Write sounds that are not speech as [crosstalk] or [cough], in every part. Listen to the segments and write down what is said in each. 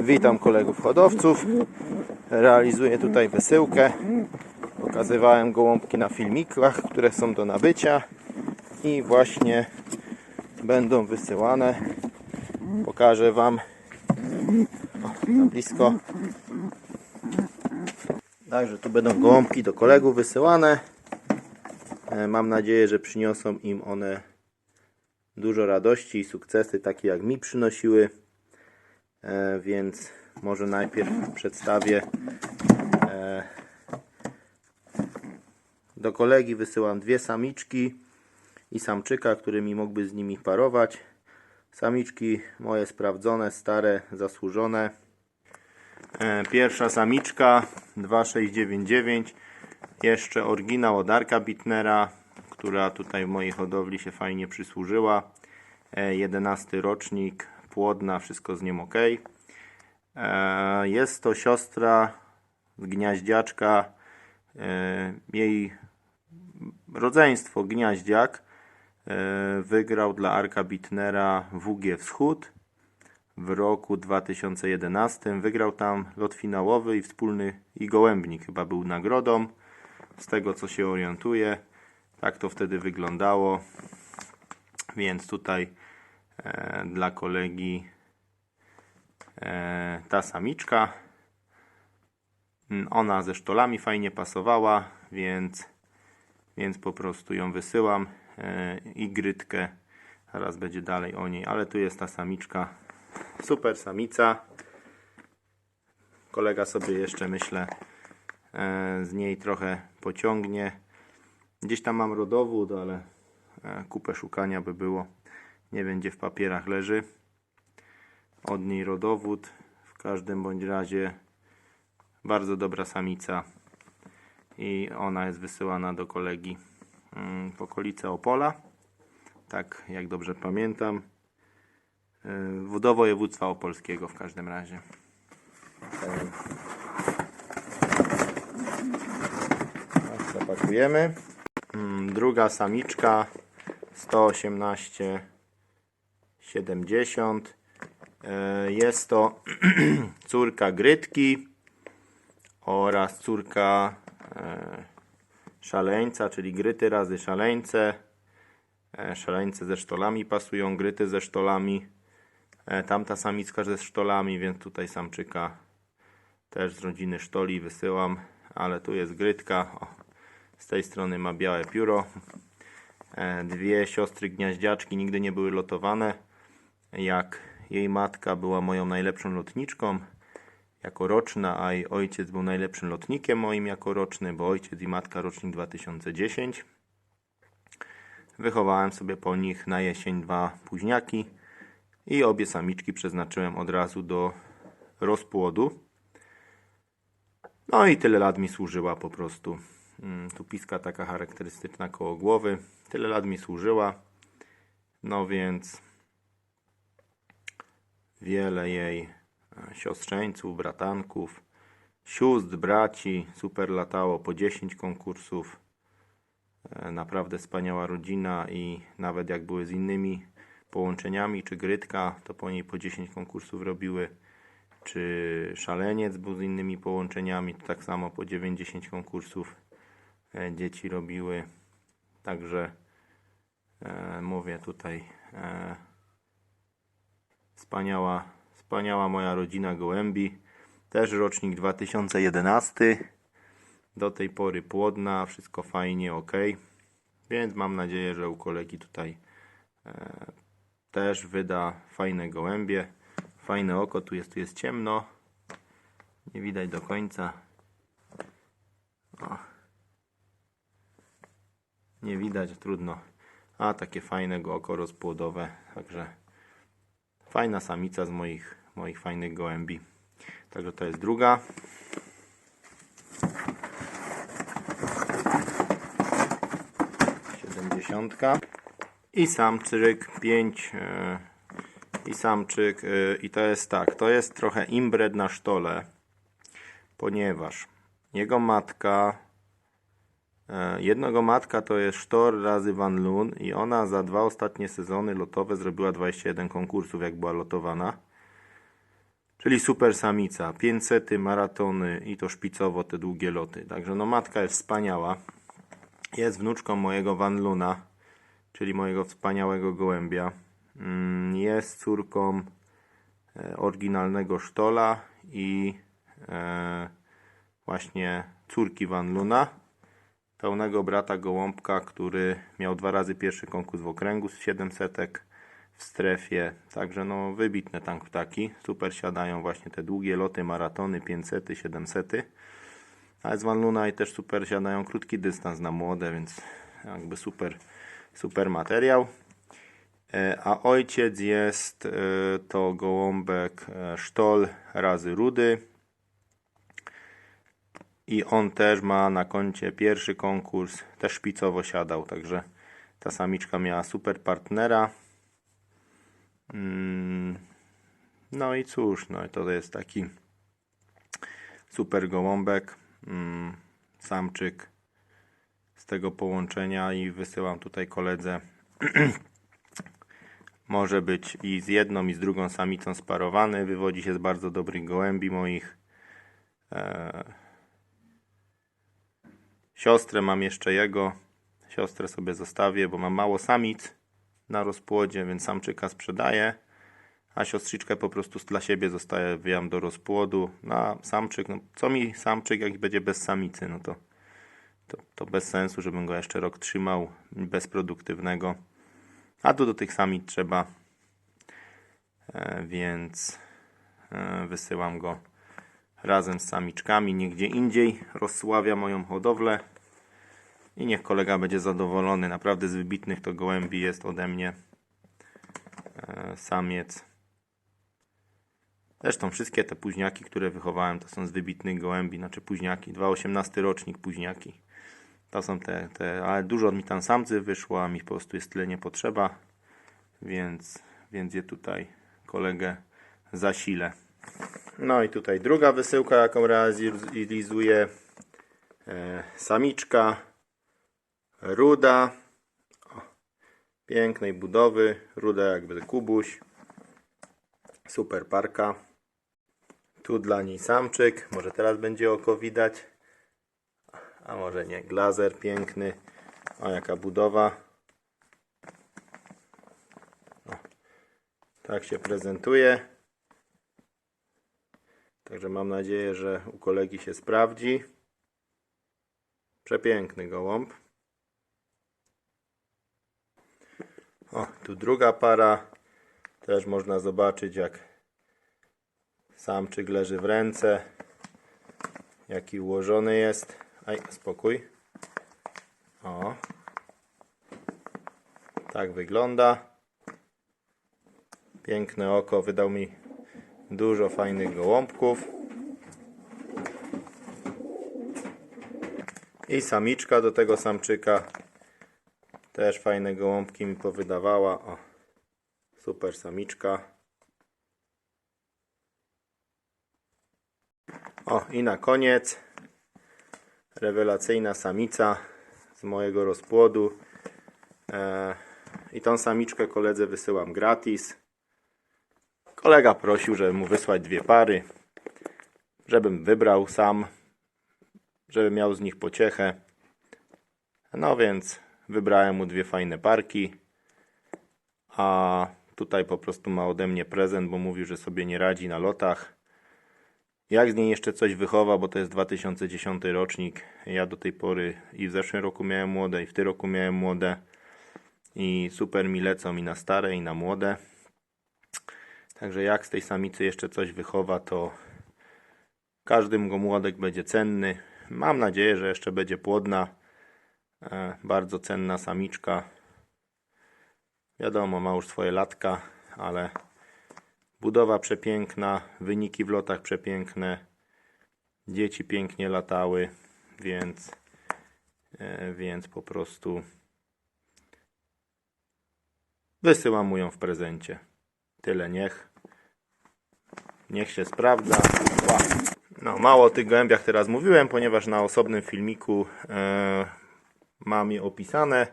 Witam kolegów hodowców. Realizuję tutaj wysyłkę. Pokazywałem gołąbki na filmikach, które są do nabycia i właśnie będą wysyłane. Pokażę Wam o, blisko. Także tu będą gołąbki do kolegów wysyłane. E, Mam nadzieję, że przyniosą im one dużo radości i sukcesy, takie jak mi przynosiły. E, więc może najpierw przedstawię. E, do kolegi wysyłam dwie samiczki i samczyka, którymi mógłby z nimi parować. Samiczki moje sprawdzone, stare, zasłużone. E, pierwsza samiczka 2699. Jeszcze oryginał od Arka Bitnera, która tutaj w mojej hodowli się fajnie przysłużyła. E, 11 rocznik, płodna, wszystko z nią ok. E, Jest to siostra gniaździaczka. E, Jej rodzeństwo gniaździak e, wygrał dla Arka Bitnera WG Wschód w roku 2011. Wygrał tam lot finałowy i wspólny i gołębnik chyba był nagrodą. Z tego co się orientuję, tak to wtedy wyglądało. Więc tutaj dla kolegi e, ta samiczka. Mm, Ona ze sztolami fajnie pasowała, więc, więc po prostu ją wysyłam e, i grytkę. Zaraz będzie dalej o niej, ale tu jest ta samiczka. Super samica. Kolega sobie jeszcze myślę e, z niej trochę pociągnie. Gdzieś tam mam rodowód, ale e, kupę szukania by było. Nie gdzie w papierach leży. Od niej rodowód. W każdym bądź razie bardzo dobra samica. I ona jest wysyłana do kolegi mm, w okolice Opola. Tak jak dobrze pamiętam. E, Do województwa opolskiego w każdym razie. Zapakujemy. Mm, Druga samiczka 118 70. E, Jest to [clears throat] córka Grytki oraz córka e, szaleńca, czyli gryty razy szaleńce. E, Szaleńce ze sztolami pasują, gryty ze sztolami. Tamta samicka ze sztolami, więc tutaj samczyka też z rodziny sztoli wysyłam, ale tu jest grytka. O, z tej strony ma białe pióro. Dwie siostry gniaździaczki nigdy nie były lotowane. Jak jej matka była moją najlepszą lotniczką jako roczna, a jej ojciec był najlepszym lotnikiem moim jako roczny, bo ojciec i matka rocznik 2010. Wychowałem sobie po nich na jesień dwa późniaki i obie samiczki przeznaczyłem od razu do rozpłodu. No i tyle lat mi służyła po prostu. Mm, Tu piska taka charakterystyczna koło głowy. Tyle lat mi służyła. No więc wiele jej e, siostrzeńców, bratanków, sióstr, braci. Super latało po 10 konkursów. E, Naprawdę wspaniała rodzina i nawet jak były z innymi połączeniami, czy Grytka, to po niej po 10 konkursów robiły, czy Szaleniec był z innymi połączeniami, to tak samo po 9-10 konkursów e, dzieci robiły. Także e, mówię tutaj e, wspaniała, wspaniała moja rodzina gołębi. Też rocznik 2011. Do tej pory płodna, wszystko fajnie, ok. Więc mam nadzieję, że u kolegi tutaj e, też wyda fajne gołębie. Fajne oko, tu jest, tu jest ciemno. Nie widać do końca. O. Nie widać, trudno. A takie fajnego oko rozpłodowe. Także fajna samica z moich, moich fajnych gołębi. Także to jest druga. Siedemdziesiątka. I samczyk 5 i samczyk e, i to jest tak, to jest trochę imbred na sztole, ponieważ jego matka e, jednego matka to jest Sztor razy Van Loon i ona za dwa ostatnie sezony lotowe zrobiła 21 konkursów jak była lotowana. Czyli super samica, 500 maratony i to szpicowo te długie loty. Także no matka jest wspaniała. Jest wnuczką mojego Van Luna, czyli mojego wspaniałego gołębia. Mm, Jest córką e, oryginalnego Sztola i e, właśnie córki Van Luna, pełnego brata gołąbka, który miał dwa razy pierwszy konkurs w okręgu z 700 w strefie. Także no wybitne tank ptaki. Super siadają właśnie te długie loty, maratony 500, 700. Ale z Van Luna i też super siadają krótki dystans na młode, więc jakby super, super materiał. E, A ojciec jest e, to gołąbek e, sztol razy rudy. I on też ma na koncie pierwszy konkurs, też szpicowo siadał, także ta samiczka miała super partnera. Mm, No i cóż, no to jest taki super gołąbek, mm, samczyk z tego połączenia i wysyłam tutaj koledze. [clears throat] Może być i z jedną i z drugą samicą sparowany, wywodzi się z bardzo dobrych gołębi moich. Siostrę mam jeszcze jego. Siostrę sobie zostawię, bo mam mało samic na rozpłodzie, więc samczyka sprzedaję. A siostrzyczkę po prostu dla siebie zostawiam do rozpłodu. No a samczyk, no co mi samczyk, jak będzie bez samicy, no to, to, to bez sensu, żebym go jeszcze rok trzymał bezproduktywnego. A tu do tych samic trzeba, e, więc e, wysyłam go razem z samiczkami nigdzie indziej. Rozsławia moją hodowlę i niech kolega będzie zadowolony. Naprawdę z wybitnych to gołębi jest ode mnie e, samiec. Zresztą wszystkie te późniaki, które wychowałem, to są z wybitnych gołębi, znaczy późniaki, 2,18 rocznik późniaki. To są te, te, ale dużo mi tam samcy wyszło, a mi po prostu jest tyle nie potrzeba, więc, więc je tutaj kolegę zasilę. No i tutaj druga wysyłka, jaką realizuję. E, samiczka, ruda, o, pięknej budowy, ruda jakby kubuś, super parka. Tu dla niej samczyk, może teraz będzie oko widać, a może nie, glazer piękny, o jaka budowa. O, tak się prezentuje. Także mam nadzieję, że u kolegi się sprawdzi. Przepiękny gołąb. O, tu druga para. Też można zobaczyć, jak samczyk leży w ręce. Jaki ułożony jest. Aj, spokój. O. Tak wygląda. Piękne oko. Wydał mi dużo fajnych gołąbków. I samiczka do tego samczyka. Też fajne gołąbki mi powydawała. O, super samiczka. O, i na koniec rewelacyjna samica z mojego rozpłodu. E, I tą samiczkę koledze wysyłam gratis. Kolega prosił, żeby mu wysłać dwie pary, żebym wybrał sam, żeby miał z nich pociechę. No więc wybrałem mu dwie fajne parki, a tutaj po prostu ma ode mnie prezent, bo mówił, że sobie nie radzi na lotach. Jak z niej jeszcze coś wychowa, bo to jest 2010 rocznik. Ja do tej pory i w zeszłym roku miałem młode, i w tym roku miałem młode. I super mi lecą i na stare, i na młode. Także jak z tej samicy jeszcze coś wychowa, to każdy go młodek będzie cenny. Mam nadzieję, że jeszcze będzie płodna. E, bardzo cenna samiczka. Wiadomo, ma już swoje latka, ale budowa przepiękna, wyniki w lotach przepiękne. Dzieci pięknie latały, więc, e, więc po prostu wysyłam mu ją w prezencie. Tyle niech. Niech się sprawdza. No, mało o tych gołębiach teraz mówiłem, ponieważ na osobnym filmiku e, mam je opisane.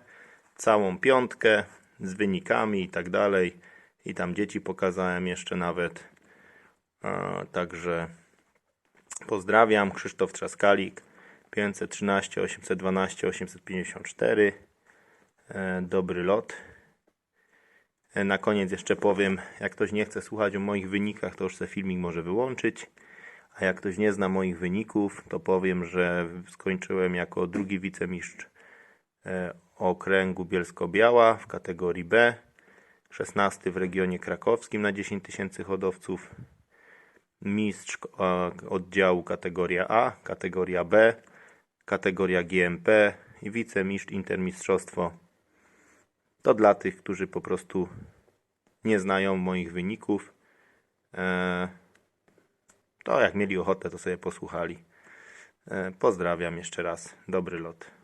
Całą piątkę z wynikami i tak dalej. I tam dzieci pokazałem jeszcze nawet. A, Także pozdrawiam. Krzysztof Trzaskalik 513 812 854. E, Dobry lot. E, Na koniec jeszcze powiem, jak ktoś nie chce słuchać o moich wynikach, to już sobie filmik może wyłączyć. A jak ktoś nie zna moich wyników, to powiem, że skończyłem jako drugi wicemistrz okręgu Bielsko-Biała w kategorii B. 16 w regionie krakowskim na 10 tysięcy hodowców. Mistrz e, oddziału kategoria A, kategoria B, kategoria GMP i wicemistrz intermistrzostwo. To dla tych, którzy po prostu nie znają moich wyników. E, to jak mieli ochotę, to sobie posłuchali. E, Pozdrawiam jeszcze raz. Dobry lot.